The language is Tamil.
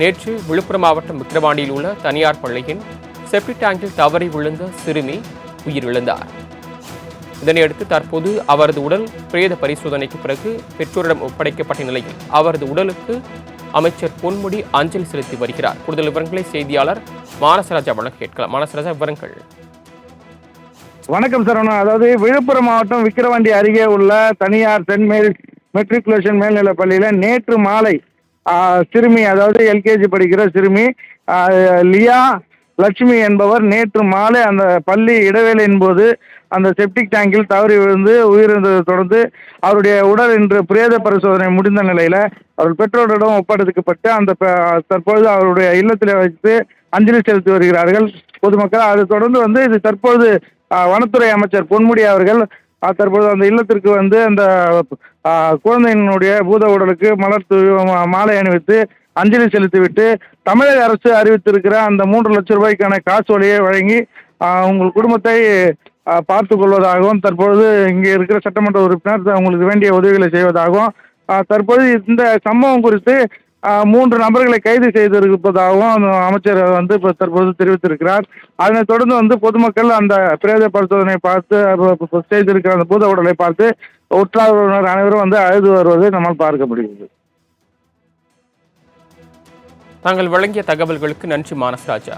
நேற்று விழுப்புரம் மாவட்டம் விக்கிரவாண்டியில் உள்ள தனியார் பள்ளியின் செப்டி டேங்கில் தவறி விழுந்த சிறுமி உயிரிழந்தார். இதனையடுத்து தற்போது அவரது உடல் பிரேத பரிசோதனைக்கு பிறகு பெற்றோரிடம் ஒப்படைக்கப்பட்ட நிலையில் அவரது உடலுக்கு அமைச்சர் பொன்முடி அஞ்சலி செலுத்தி வருகிறார். கூடுதல் விவரங்களை செய்தியாளர் மானசராஜா வழங்க கேட்கலாம். மானசராஜா விவரங்கள். வணக்கம் சரவணா அதாவது விழுப்புரம் மாவட்டம் விக்கிரவாண்டி அருகே உள்ள தனியார் சென்ட் மெட்ரிகுலேஷன் மேல்நிலைப் பள்ளியில் நேற்று மாலை சிறுமி அதாவது எல்கேஜி படிக்கிற சிறுமி லியா லட்சுமி என்பவர் நேற்று மாலை அந்த பள்ளி இடைவேளையின் போது அந்த செப்டிக் டேங்கில் தவறி விழுந்து உயிரிழந்ததை தொடர்ந்து அவருடைய உடல் இன்று பிரேத பரிசோதனை முடிந்த நிலையில் அவர் பெற்றோரிடம் ஒப்படைக்கப்பட்டு அந்த ப- தற்பொழுது அவருடைய இல்லத்தில் வைத்து அஞ்சலி செலுத்தி வருகிறார்கள். பொதுமக்கள் அதை தொடர்ந்து வந்து இது தற்போது வனத்துறை அமைச்சர் பொன்முடி அவர்கள் தற்பொழுது தற்போது அந்த இல்லத்திற்கு வந்து அந்த குழந்தையினுடைய பூத உடலுக்கு மலர் தூவி மா- மாலை அணிவித்து அஞ்சலி செலுத்திவிட்டு தமிழக அரசு அறிவித்திருக்கிற அந்த மூன்று லட்சம் ரூபாய்க்கான காசோலையை வழங்கி உங்கள் குடும்பத்தை பார்த்து கொள்வதாகவும் தற்பொழுது இங்கே இருக்கிற சட்டமன்ற உறுப்பினர் உங்களுக்கு வேண்டிய உதவிகளை செய்வதாகவும் தற்போது இந்த சம்பவம் குறித்து மூன்று நபர்களை கைது செய்திருப்பதாகவும் அந்த அமைச்சர் வந்து இப்போ தற்போது தெரிவித்திருக்கிறார். அதனைத் தொடர்ந்து வந்து பொதுமக்கள் அந்த பிரேத பரிசோதனை பார்த்து செய்திருக்கிற அந்த பூத உடலை பார்த்து உற்றார் உறவினர் அனைவரும் வந்து அழுது வருவதை நம்மால் பார்க்க முடிகிறது. தாங்கள் வழங்கிய தகவல்களுக்கு நன்றி மானஸ்ராஜா